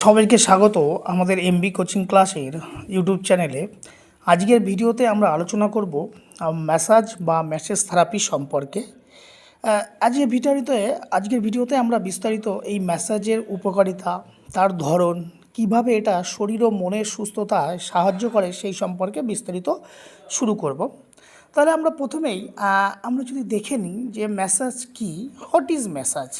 সবাইকে স্বাগত আমাদের এমবি কোচিং ক্লাসের ইউটিউব চ্যানেলে আজকের ভিডিওতে আমরা আলোচনা করব ম্যাসাজ বা ম্যাসেজ থেরাপি সম্পর্কে। আজকের ভিডিওতে আজকের ভিডিওতে আমরা বিস্তারিত এই ম্যাসাজের উপকারিতা, তার ধরন, কীভাবে এটা শরীর ও মনের সুস্থতায় সাহায্য করে সেই সম্পর্কে বিস্তারিত শুরু করব। তাহলে আমরা প্রথমেই আমরা যদি দেখে নিই যে ম্যাসাজ কি হোয়াট ইজ ম্যাসাজ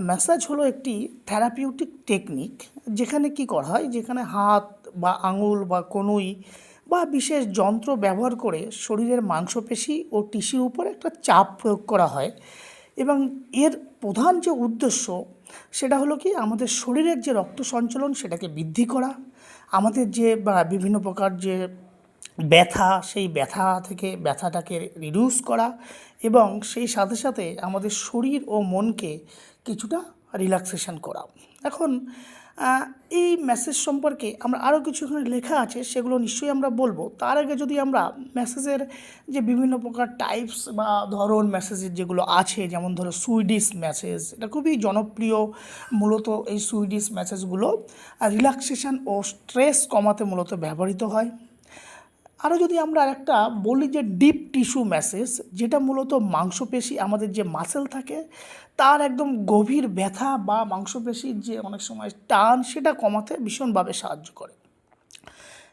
ম্যাসাজ হলো একটি থেরাপিউটিক টেকনিক যেখানে কি করা হয়? যেখানে হাত বা আঙুল বা কনুই বা বিশেষ যন্ত্র ব্যবহার করে শরীরের মাংসপেশি ও টিস্যুর উপর একটা চাপ প্রয়োগ করা হয়। এবং এর প্রধান যে উদ্দেশ্য, সেটা হলো কি আমাদের শরীরের যে রক্ত সঞ্চালন সেটাকে বৃদ্ধি করা। আমাদের যে, বা বিভিন্ন প্রকার যে ব্যথা, সেই ব্যথা থেকে ব্যথাটাকে রিডিউস করা। এবং সেই সাথে সাথে আমাদের শরীর ও মনকে কিছুটা রিল্যাক্সেশন করা এখন এই মেসেজ সম্পর্কে আমরা আরও কিছু এখানে লেখা আছে, সেগুলো নিশ্চয়ই আমরা বলব। তার আগে যদি আমরা মেসেজের যে বিভিন্ন প্রকার টাইপস বা ধরন মেসেজের যেগুলো আছে, যেমন ধরো সুইডিশ মেসেজ এটা খুবই জনপ্রিয় মূলত এই সুইডিশ মেসেজগুলো রিল্যাক্সেশন ও স্ট্রেস কমাতে মূলত ব্যবহৃত হয়। আরও যদি আমরা একটা বলি যে ডিপ টিস্যু ম্যাসেজ যেটা মূলত মাংসপেশি আমাদের যে মাসেল থাকে, তার একদম গভীর ব্যথা বা মাংসপেশির যে অনেক সময় টান, সেটা কমাতে ভীষণভাবে সাহায্য করে।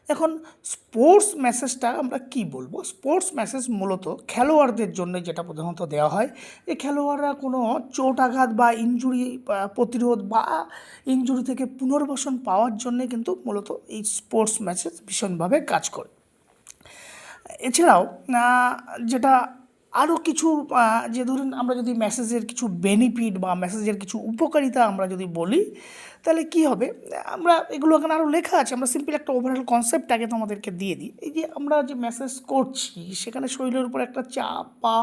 এখন স্পোর্টস মেসেজটা আমরা কি বলব? স্পোর্টস ম্যাসেজ মূলত খেলোয়াড়দের জন্য যেটা প্রধানত দেওয়া হয়। এই খেলোয়াড়রা কোনো চোট আঘাত বা ইনজুরি প্রতিরোধ বা ইনজুরি থেকে পুনর্বাসন পাওয়ার জন্য কিন্তু মূলত এই স্পোর্টস মেসেজ ভীষণভাবে কাজ করে। এছাড়াও যেটা আরও কিছু যে ধরুন আমরা যদি মেসেজের কিছু বেনিফিট বা মেসেজের কিছু উপকারিতা আমরা যদি বলি, তাহলে কি হবে? আমরা এগুলো এখানে আরও লেখা আছে, আমরা সিম্পল একটা ওভারঅল কনসেপ্ট আগে তোমাদেরকে দিয়ে দিই। এই যে আমরা যে মেসেজ করছি, সেখানে শরীরের উপর একটা চাপ বা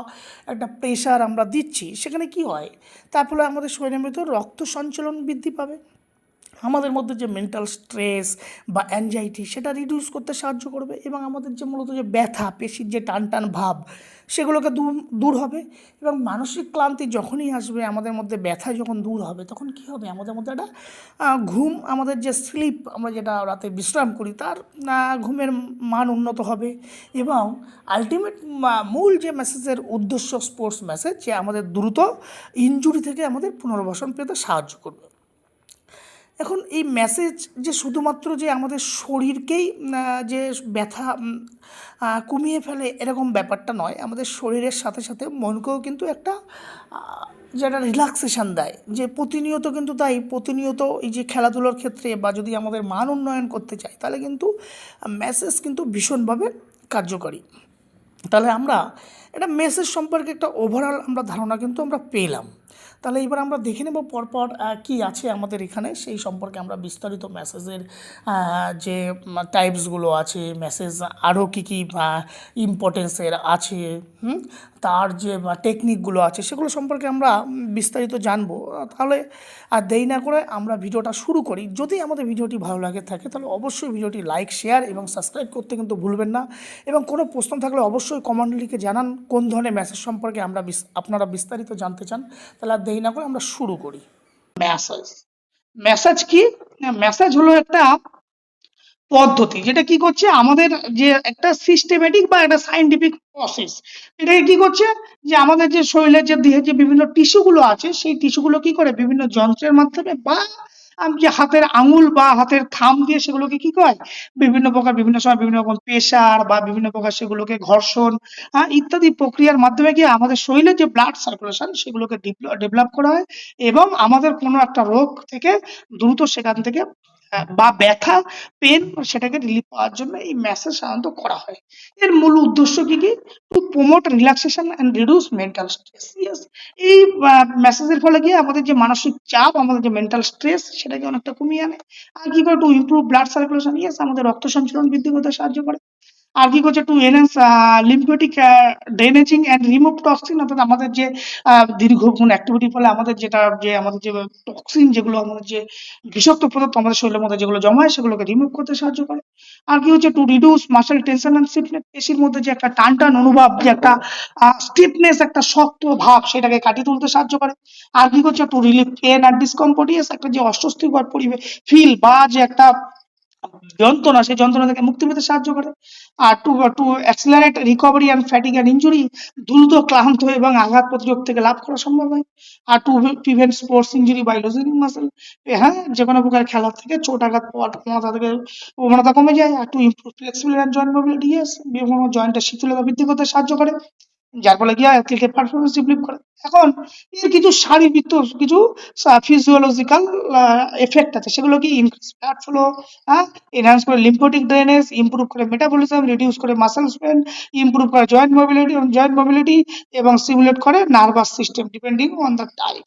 একটা প্রেশার আমরা দিচ্ছি, সেখানে কি হয়? তার ফলে আমাদের শরীরের ভিতর রক্ত সঞ্চালন বৃদ্ধি পাবে। আমাদের মধ্যে যে মেন্টাল স্ট্রেস বা অ্যাংজাইটি সেটা রিডিউস করতে সাহায্য করবে এবং আমাদের যে মূলত যে ব্যথা, পেশির যে টান টান ভাব, সেগুলোকে দূর হবে এবং মানসিক ক্লান্তি যখনই আসবে, আমাদের মধ্যে ব্যথা যখন দূর হবে, তখন কী হবে? আমাদের মধ্যে একটা ঘুম, আমাদের যে স্লিপ আমরা যেটা রাতে বিশ্রাম করি, তার ঘুমের মান উন্নত হবে এবং আলটিমেট মূল যে মেসেজের উদ্দেশ্য স্পোর্টস মেসেজ যে আমাদের দ্রুত ইনজুরি থেকে আমাদের পুনর্বাসন পেতে সাহায্য করবে। এখন এই মেসেজ যে শুধুমাত্র যে আমাদের শরীরকেই যে ব্যথা কমিয়ে ফেলে এরকম ব্যাপারটা নয়। আমাদের শরীরের সাথে সাথে মনকেও কিন্তু একটা যেটা রিল্যাক্সেশান দেয়। যে প্রতিনিয়ত কিন্তু তাই, প্রতিনিয়ত এই যে খেলাধুলার ক্ষেত্রে বা যদি আমাদের মান উন্নয়ন করতে চাই, তাহলে কিন্তু মেসেজ কিন্তু ভীষণভাবে কার্যকরী। তাহলে আমরা এটা মেসেজ সম্পর্কে একটা ওভারঅল আমরা ধারণা কিন্তু আমরা পেলাম। তাহলে এবার আমরা দেখে নেব পরপর কি আছে আমাদের এখানে। সেই সম্পর্কে আমরা বিস্তারিত মেসেজের যে টাইপসগুলো আছে মেসেজ আরও কী কী ইম্পর্টেন্সের আছে তার যে টেকনিকগুলো আছে, সেগুলো সম্পর্কে আমরা বিস্তারিত জানব। তাহলে, আর দেরি না করে আমরা ভিডিওটা শুরু করি। যদি আমাদের ভিডিওটি ভালো লাগে থাকে, তাহলে অবশ্যই ভিডিওটি লাইক শেয়ার এবং সাবস্ক্রাইব করতে কিন্তু ভুলবেন না। এবং কোনো প্রশ্ন থাকলে অবশ্যই কমেন্ট লিখে জানান, কোন ধরনের মেসেজ সম্পর্কে আমরা আপনারা বিস্তারিত জানতে চান। তাহলে দেরি না করে আমরা শুরু করি। মেসেজ মেসেজ কি? মেসেজ হলো একটা পদ্ধতি, যেটা কি করছে, আমাদের যে একটা সিস্টেমেটিক বা একটা সাইন্টিফিক প্রসেস এটাকে কি করছে, যে আমাদের যে শরীরের যে দেহের যে বিভিন্ন টিস্যুগুলো আছে, সেই টিস্যুগুলো কি করে, বিভিন্ন যন্ত্রের মাধ্যমে বা আম, হাতের আঙুল বা হাতের থাম দিয়ে সেগুলোকে কি করে বিভিন্ন প্রকার বিভিন্ন সময় বিভিন্ন রকম প্রেশার বা বিভিন্ন প্রকার সেগুলোকে ঘর্ষণ হ্যাঁ ইত্যাদি প্রক্রিয়ার মাধ্যমে গিয়ে আমাদের শরীরে যে ব্লাড সার্কুলেশন সেগুলোকে ডেভেলপ করা হয় এবং আমাদের কোনো একটা রোগ থেকে দ্রুত সেখান থেকে বা ব্যথা পেন সেটাকে রিলিফ পাওয়ার জন্য এই ম্যাসেজ সাধারণত করা হয়। এর মূল উদ্দেশ্য কি কি? To promote relaxation and reduce mental stress yes এই ম্যাসেজের ফলে গিয়ে আমাদের যে মানসিক চাপ, আমাদের যে মেন্টাল স্ট্রেস সেটাকে অনেকটা কমিয়ে আনে। আর কি করে? To improve blood circulation yes আমাদের রক্ত সঞ্চালন বৃদ্ধি করতে সাহায্য করে। আর কি করছে to enhance lymphatic draining and remove toxin অর্থাৎ আমাদের যে দীর্ঘক্ষণ অ্যাক্টিভিটির ফলে আমাদের যেটা, যে আমাদের যে টক্সিন যেগুলো আমাদের যে বিষাক্ত পদার্থ আমাদের শরীরের মধ্যে যেগুলো জমা হয় সেগুলোকে রিমুভ করতে সাহায্য করে। আর কি হচ্ছে to reduce muscle tension and stiffness পেশির মধ্যে যে একটা টান টান অনুভব, যে একটা স্টিফনেস একটা শক্ত ভাব সেটাকে কাটিয়ে তুলতে সাহায্য করে। আর কি করছে টু রিলিফ পেন আর ডিসকমফোর্টিয়াস একটা যে অস্বস্তিকর পরিবেশ ফিল বা যে একটা যন্ত্রণা, সেই যন্ত্রণা থেকে মুক্তি পেতে সাহায্য করে। আর to to accelerate recovery and fatigue and injury দ্রুত ক্লান্ত এবং আঘাত প্রতিরোধ থেকে লাভ করা সম্ভব হয়। আর to prevent sports injury by losing muscle হ্যাঁ যে কোনো প্রকার খেলা থেকে চোট, আঘাত পাওয়ার প্রবণতা থেকে প্রবণতা কমে যায়। আর to improve flexibility and joint mobility yes বিভিন্ন জয়েন্টের শিথিলতা বৃদ্ধি করতে সাহায্য করে। যার ফলে কি হয়? ক্রিকেট পারফরমেন্স ইমপ্রুভ করে। এখন এর কিছু শারীরবৃত্ত, কিছু ফিজিওলজিক্যাল এফেক্ট আছে। সেগুলো কি? ইনক্রিজ ব্লাড ফ্লো হ্যাঁ? এনহান্স করে লিম্ফোটিক ড্রেনেজ ইম্প্রুভ করে মেটাবলিজম রিডিউস করে মাসেল স্পেন ইম্প্রুভ করে জয়েন্ট মোবিলিটি জয়েন্ট মোবিলিটি এবং সিমুলেট করে nervous system depending on the type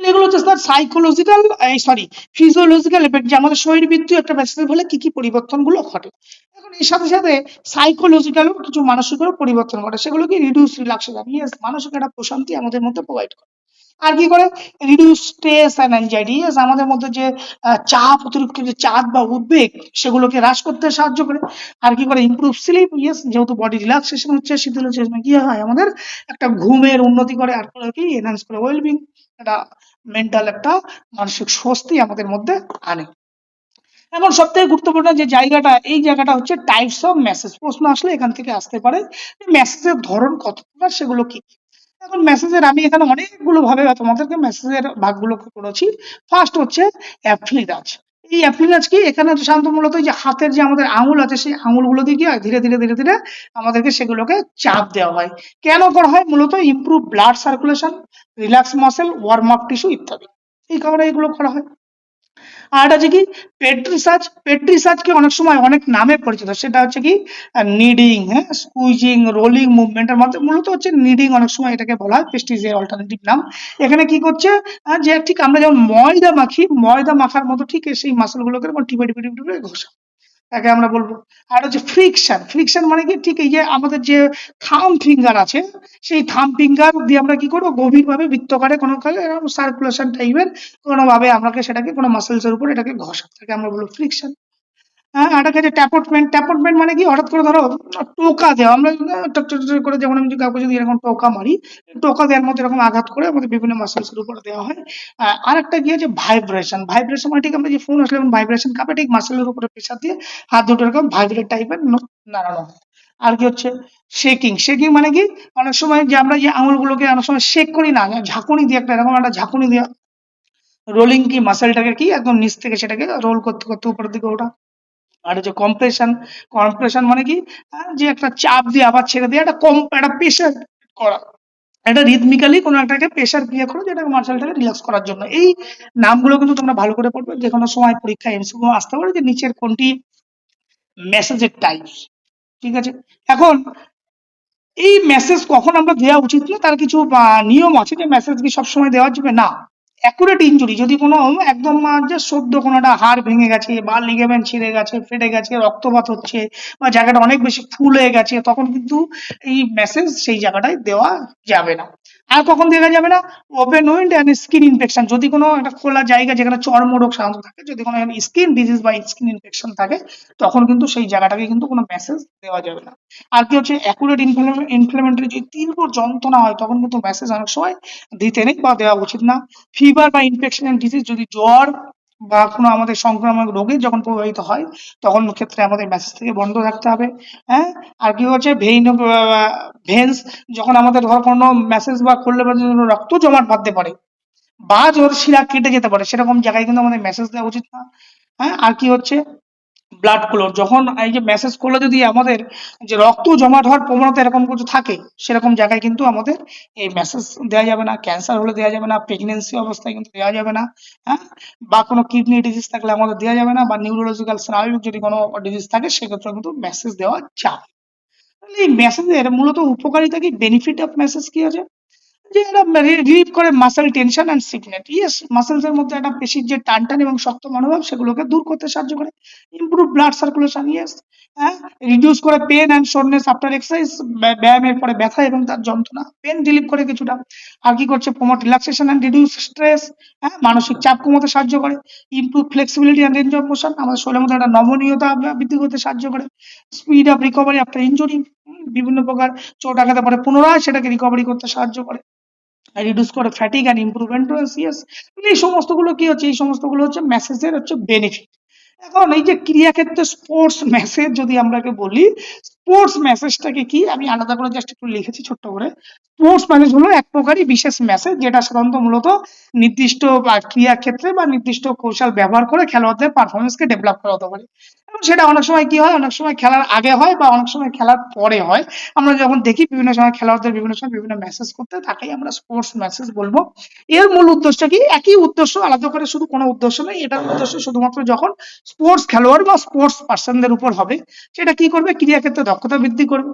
এগুলো হচ্ছে sir psychological sorry physiological effect যে আমাদের শরীরবৃত্তীয় একটা মেসেজের ফলে কি কি পরিবর্তনগুলো ঘটে এখন এর সাথে সাথে সাইকোলজিক্যালও কিছু মানসিকেরও পরিবর্তন ঘটে সেগুলো কি রিডিউস রিল্যাক্সেশন ইয়েস মানসিক একটা প্রশান্তি আমাদের মধ্যে প্রোভাইড করে আর কি করে reduce stress and anxiety yes আমাদের মধ্যে যে চাপ অতিরিক্ত যে চাপ বা উদ্বেগ সেগুলোকে হ্রাস করতে সাহায্য করে আর কি করে ইমপ্রুভ স্লিপ ইয়েস যেহেতু বডি রিল্যাক্সেশন হচ্ছে শীতল কি হয় আমাদের একটা ঘুমের উন্নতি করে আর কি এনহান্স করে ওয়েলবিং একটা মেন্টাল একটা মানসিক স্বস্তি আমাদের মধ্যে আনে। এখন সব থেকে গুরুত্বপূর্ণ যে জায়গাটা, এই জায়গাটা হচ্ছে টাইপস অফ মেসেজ প্রশ্ন আসলে এখান থেকে আসতে পারে মেসেজের ধরন কত প্রকার সেগুলো কি? এখন মেসেজের আমি এখানে অনেকগুলো ভাবে তোমাদেরকে মেসেজের ভাগগুলো করেছি ফার্স্ট হচ্ছে অ্যাপ্লিরাজ এই অ্যাপ্রিল কি এখানে শান্ত মূলত যে হাতের যে আমাদের আঙুল আছে, সেই আঙুলগুলো দিয়ে কি হয়? ধীরে ধীরে ধীরে ধীরে আমাদেরকে সেগুলোকে চাপ দেওয়া হয়। কেন করা হয়? মূলত improve blood circulation relax muscle warm up tissue ইত্যাদি। এই কারণে এগুলো করা হয়। আর হচ্ছে কি পেট রিসার্চ অনেক সময় অনেক নামে পরিচিত। সেটা হচ্ছে কি নিডিং হ্যাঁ স্কুইজিং রোলিং মুভমেন্টের মধ্যে মূলত হচ্ছে নিডিং অনেক সময় এটাকে বলা হয় পেস্টিজের অল্টারনেটিভ নাম। এখানে কি করছে যে ঠিক আমরা যেমন ময়দা মাখি, ময়দা মাখার মতো ঠিক সেই মাসলগুলোকে টিপে টিপে টিপে টিপে ঘষা। তাকে আমরা বলব। আর হচ্ছে ফ্রিকশন ফ্রিকশন মানে কি? ঠিক এই যে আমাদের যে থাম ফিঙ্গার আছে, সেই থাম ফিঙ্গার দিয়ে আমরা কি করব? গভীরভাবে বৃত্তকারে কোনো সার্কুলেশন টাইপের কোনোভাবে আমাকে সেটাকে কোনো মাসেলসের উপর এটাকে ঘষা তাকে আমরা বলব ফ্রিকশন হ্যাঁ আর একটা হচ্ছে ট্যাপটমেন্ট ট্যাপটমেন্ট মানে কি? হঠাৎ করে ধরো, টোকা দেওয়া। আমরা করে যেমন আমি কাউকে যদি এরকম টোকা মারি, টোকা দেওয়ার মধ্যে এরকম আঘাত করে আমাদের বিভিন্ন মাসেলস এর উপর দেওয়া হয়। আর একটা কি হচ্ছে? ভাইব্রেশন ভাইব্রেশন মানে ঠিক আমরা যে ফোন আসলে ভাইব্রেশন কাপে, ঠিক মাসেলের উপরে প্রেশার দিয়ে হাত দুটো এরকম ভাইব্রেট টাইপের নাড়ানো। হয় আর কি হচ্ছে? শেকিং শেকিং মানে কি? অনেক সময় যে আমরা যে আঙুলগুলোকে অনেক সময় শেক করি না, ঝাঁকুনি দিয়ে একটা এরকম একটা ঝাঁকুনি দিয়ে রোলিং কি মাসেলটাকে কি, একদম নিচ থেকে সেটাকে রোল করতে করতে উপরের দিকে ওঠা আর হচ্ছে কম্প্রেশন কম্প্রেশন মানে কি? যে একটা চাপ দিয়ে আবার ছেড়ে দিয়ে একটা কম, একটা প্রেশার করা। একটা রিদমিক্যালি কোনো একটাকে প্রেশার ক্রিয়া করো যেটাকে মাসেলটাকে রিল্যাক্স করার জন্য। এই নামগুলো কিন্তু তোমরা ভালো করে পড়বে। যে কোনো সময় পরীক্ষায় এমসিকিউ আসতে পারে যে নিচের কোনটি মেসেজের টাইপ ঠিক আছে? এখন এই মেসেজ কখন আমরা দেওয়া উচিত না তার কিছু নিয়ম আছে যে মেসেজ কি সবসময় দেওয়া যাবে না। অ্যাকুরেট ইনজুরি যদি কোনো একদম যে সদ্য কোনো একটা হাড় ভেঙে গেছে বা লিগামেন্ট ছিঁড়ে গেছে, ফেটে গেছে, রক্তপাত হচ্ছে বা জায়গাটা অনেক বেশি ফুলে গেছে, তখন কিন্তু এই মেসেজ সেই জায়গাটায় দেওয়া যাবে না। আর কখন দেওয়া যাবে না? Open wound and skin infection যদি কোনো একটা খোলা জায়গা যেখানে চর্মরোগ সাধারণত থাকে, যদি কোনো স্কিন ডিজিজ বা স্কিন ইনফেকশন থাকে, তখন কিন্তু সেই জায়গাটাকে কিন্তু কোনো মেসেজ দেওয়া যাবে না। আর কি হচ্ছে? অ্যাকুরেট ইনফ্লামেন্টারি যদি তীব্র যন্ত্রণা হয়, তখন কিন্তু মেসেজ অনেক সময় দিতে নেই বা দেওয়া উচিত না। ফিভার বা ইনফেকশন ডিজিজ যদি জ্বর বা কোনো আমাদের সংক্রামক রোগে যখন প্রভাবিত হয়, তখন ক্ষেত্রে আমাদের মেসেজ থেকে বন্ধ রাখতে হবে। হ্যাঁ? আর কি হচ্ছে ভেইন ভেন্স যখন আমাদের ধর কোনো মেসেজ বা করলে রক্ত জমাট বাঁধতে পারে বা জোর শিরা কেটে যেতে পারে, সেরকম জায়গায় কিন্তু আমাদের মেসেজ দেওয়া উচিত না। হ্যাঁ? আর কি হচ্ছে ব্লাড ক্লোট যখন এই যে মেসেজ করলে যদি আমাদের যে রক্ত জমাট হওয়ার প্রবণতা এরকম কিছু থাকে, সেরকম জায়গায় কিন্তু আমাদের এই মেসেজ দেওয়া যাবে না ক্যান্সার হলে দেওয়া যাবে না প্রেগনেন্সি অবস্থায় কিন্তু দেওয়া যাবে না হ্যাঁ? বা কোনো কিডনি ডিজিজ থাকলে আমাদের দেওয়া যাবে না, বা নিউরোলজিক্যাল স্নায়বিক যদি কোনো ডিজিজ থাকে সেক্ষেত্রে কিন্তু মেসেজ দেওয়া যাবে। এই মেসেজের মূলত উপকারিতা কি বেনিফিট অফ মেসেজ কি আছে? যে এটা রিলিভ করে muscle tension and sickness yes muscles এর মধ্যে একটা পেশির যে টান টান এবং শক্ত মনোভাব, সেগুলোকে দূর করতে সাহায্য করে। ইমপ্রুভ ব্লাড সার্কুলেশন ইয়েস হ্যাঁ রিডিউস করে pain and soreness after exercise ব্যায়ামের পরে ব্যথা এবং তার যন্ত্রণা। পেন রিলিভ করে কিছুটা। আর কি করছে? Promote relaxation and reduce stress হ্যাঁ মানসিক চাপ কমাতে সাহায্য করে। Improve flexibility and range of motion আমাদের শরীরের মধ্যে একটা নমনীয়তা বৃদ্ধি করতে সাহায্য করে। Speed of recovery after injury বিভিন্ন প্রকার চোট আঘাতের পরে পুনরায় সেটাকে রিকভারি করতে সাহায্য করে। রিডিউস করে fatigue and improve endurance yes এই সমস্তগুলো কি হচ্ছে? এই সমস্তগুলো হচ্ছে মেসেজের হচ্ছে বেনিফিট এখন এই যে ক্রিয়াক্ষেত্রে স্পোর্টস মেসেজ যদি আমরাকে বলি স্পোর্টস মেসেজটাকে কি? আমি আলাদা করে জাস্ট একটু লিখেছি ছোট্ট করে। স্পোর্টস মেসেজ হলো এক প্রকারই বিশেষ মেসেজ যেটা সাধারণত মূলত নির্দিষ্ট ক্রিয়াক্ষেত্রে বা নির্দিষ্ট কৌশল ব্যবহার করে খেলোয়াড়দের পারফরমেন্সকে ডেভেলপ করা হতে পারে। সেটা অনেক সময় কি হয়? অনেক সময় খেলার আগে হয় বা অনেক সময় খেলার পরে হয়। আমরা যখন দেখি বিভিন্ন সময় খেলোয়াড়দের বিভিন্ন সময় বিভিন্ন মেসেজ করতে, তাকেই আমরা স্পোর্টস মেসেজ বলব। এর মূল উদ্দেশ্য কি? একই উদ্দেশ্য, আলাদা করে শুধু কোনো উদ্দেশ্য নেই। এটার উদ্দেশ্য শুধুমাত্র যখন স্পোর্টস খেলোয়াড় বা স্পোর্টস পার্সনদের উপর হবে, সেটা কি করবে? ক্রিয়াক্ষেত্রে দক্ষতা বৃদ্ধি করবে।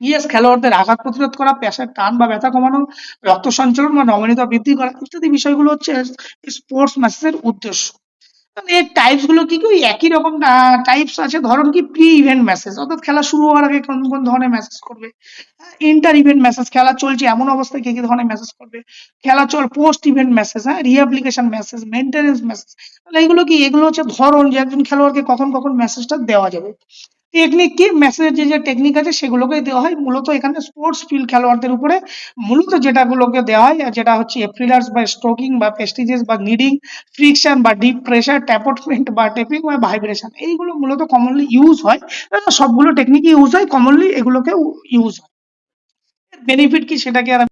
ইয়েস খেলোয়াড়দের আঘাত প্রতিরোধ করা, পেশার টান বা ব্যথা কমানো, রক্ত সঞ্চালন বা নমনীয়তা বৃদ্ধি করা ইত্যাদি বিষয়গুলো হচ্ছে স্পোর্টস মেসেজের উদ্দেশ্য। মানে এর টাইপসগুলো কি কি? একই রকম টাইপস আছে। ধরুন কি প্রি ইভেন্ট মেসেজ অর্থাৎ খেলা শুরু হওয়ার আগে কোন কোন ধরনের মেসেজ করবে? ইন্টার ইভেন্ট মেসেজ খেলা চলছে এমন অবস্থায় কি কি ধরনের মেসেজ করবে? খেলা চল পোস্ট ইভেন্ট মেসেজ হ্যাঁ? রিঅ্যাপ্লিকেশন মেসেজ মেনটেনেন্স মেসেজ তাহলে এগুলো কি? এগুলো হচ্ছে ধরন যে একজন খেলোয়াড়কে কখন কখন মেসেজটা দেওয়া যাবে। টেকনিক কি? মেসেজের যে যে টেকনিক আছে সেগুলোকে দেওয়া হয়। মূলত এখানে স্পোর্টস ফিল্ড খেলোয়াড়দের উপরে মূলত যেটাগুলোকে দেওয়া হয় যেটা হচ্ছে এপ্রিলার্স বা স্ট্রোকিং বা পেস্টিজেস বা নিডিং ফ্রিকশন বা ডিপ প্রেশার ট্যাপটমেন্ট বা টেপিং বা ভাইব্রেশন এইগুলো মূলত কমনলি ইউজ হয়। সবগুলো টেকনিকই ইউজ হয় কমনলি এগুলোকে ইউজ হয়। বেনিফিট কি সেটাকে আর